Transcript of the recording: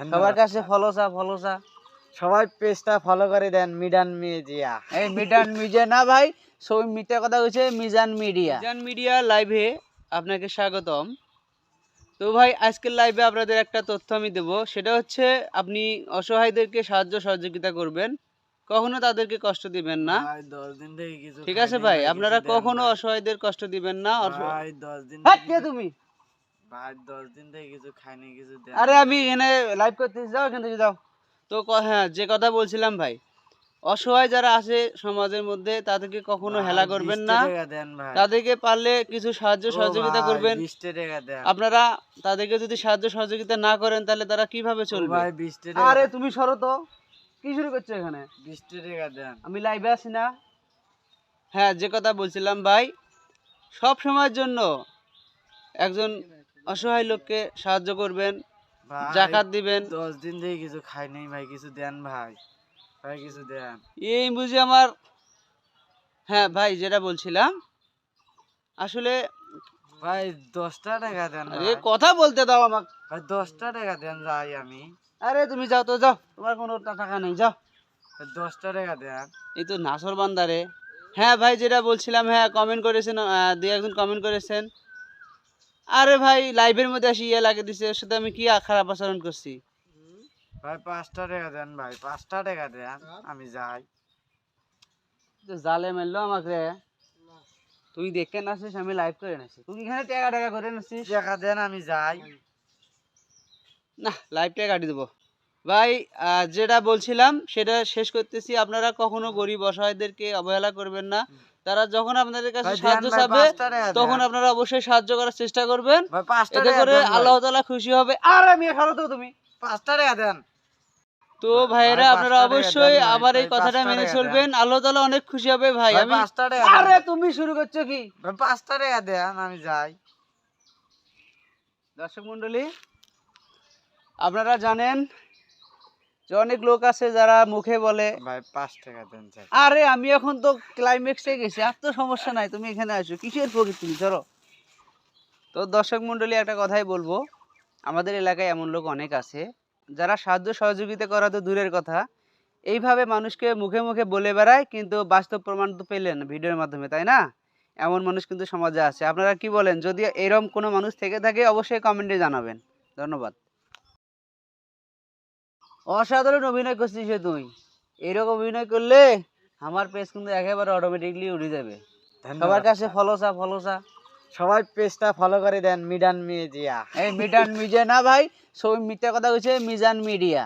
সবার কাছে ফলো চা ফলো চা সবাই পেজটা ফলো করে দেন মিডান মিডিয়া এই মিজান মিডিয়া না ভাই সব মিথ্যা কথা হচ্ছে মিজান মিডিয়া মিজান মিডিয়া লাইভে আপনাকে স্বাগতম। তো ভাই আজকের লাইভে আপনাদের একটা তথ্য আমি দেব। সেটা হচ্ছে আপনি অসহায়দেরকে সাহায্য সহযোগিতা করবেন। কখনো তাদেরকে কষ্ট দিবেন না। ভাই দশ দিন থেকে কিছু ঠিক আছে ভাই আপনারা কখনো অসহায়দের কষ্ট দিবেন না। তুমি। ভাই দশ দিন থেকে কিছু খাইনি কিছু আরে আমি এখানে লাইভ যাও এখান থেকে যাও। তো হ্যাঁ যে কথা বলছিলাম ভাই অসহায় যারা আছে সমাজের মধ্যে তাদেরকে কখনো হেলা করবেন না। তাদেরকে পারলে কিছু সাহায্য সহযোগিতা করবেন। 20 টাকা দেন। আপনারা তাদেরকে যদি সাহায্য সহযোগিতা না করেন তাহলে তারা কীভাবে চলবে? ভাই 20 টাকা আরে তুমি সরো তো। কি শুরু করছ এখানে? 20 টাকা দেন। আমি লাইভে আছি না। হ্যাঁ যে কথা বলছিলাম ভাই সব সময়ের জন্য একজন অসহায় লোককে সাহায্য করবেন জাকাত দিবেন। দশ দিন থেকে কিছু খাই নাই ভাই কিছু দেন ভাই ভাই কিছু দেন। এই বুঝি আমার হ্যাঁ ভাই যেটা বলছিলাম আসলে ভাই দশটা টাকা দেন আরে কথা বলতে দাও আমাকে। ভাই দশটা টাকা দেন যাই আমি। আরে তুমি যাও তো যাও তোমার কোনো টাকা নেই যাও। দশটা টাকা দেন। এই তো নাসর বান্দারে। হ্যাঁ ভাই যেটা বলছিলাম হ্যাঁ কমেন্ট করেছেন দুই একজন কমেন্ট করেছেন। আরে ভাই লাইভের মধ্যে আসি ইয়ে লাগিয়ে দিছে ওর সাথে আমি কি খারাপ আচরণ করছি? ভাই পাঁচটা টাকা দেন ভাই পাঁচটা টাকা দেন আমি যাই। জালে মারলো আমাকে। তুই দেখে নাছিস আমি লাইভ করে নাছি তুই এখানে টাকা টাকা করে নাছিস টাকা দেন আমি যাই। না লাইভটা কাটি দেবো। ভাই যেটা বলছিলাম সেটা শেষ করতেছি। আপনারা কখনো গরিব অসহায়দেরকে অবহেলা করবেন না। তারা যখন আপনাদের কাছে সাহায্য চাবে। তখন আপনারা অবশ্যই সাহায্য করার চেষ্টা করবেন। এতে করে আল্লাহ তাআলা খুশি হবে। আর আমি সরো তো তুমি। পাঁচটা টাকা দেন। তো ভাইয়েরা আপনারা অবশ্যই আবার এই কথাটা মেনে চলবেন। আল্লাহ তাআলা অনেক খুশি হবে ভাই। আমি আরে তুমি শুরু করছ কি? পাঁচটা টাকা দেন আমি যাই। দর্শক মন্ডলী আপনারা জানেন যে অনেক লোক আছে যারা মুখে বলে ভাই পাঁচ টাকা দেন আরে আমি এখন তো ক্লাইম্যাক্সে গেছি আর তো সমস্যা নাই তুমি এখানে আসো কিসের প্রকৃতি? তুমি ধরো। তো দর্শক মন্ডলী একটা কথাই বলব আমাদের এলাকায় এমন লোক অনেক আছে যারা সাহায্য সহযোগিতা করা তো দূরের কথা এইভাবে মানুষকে মুখে মুখে বলে বেড়ায় কিন্তু বাস্তব প্রমাণ তো পেলেন ভিডিওর মাধ্যমে তাই না? এমন মানুষ কিন্তু সমাজে আছে। আপনারা কি বলেন? যদি এরকম কোনো মানুষ থেকে থাকে অবশ্যই কমেন্টে জানাবেন। ধন্যবাদ। অসাধারণ অভিনয় করছিস তুই। এরকম অভিনয় করলে আমার পেজ কিন্তু একেবারে অটোমেটিকলি উঠে যাবে। সবার কাছে ফলো চা ফলো চা সবাই পেজটা ফলো করে দেন মিডান মিডিয়া এই মিডান মিডিয়া না ভাই সব মিথ্যা কথা কইছে মিজান মিডিয়া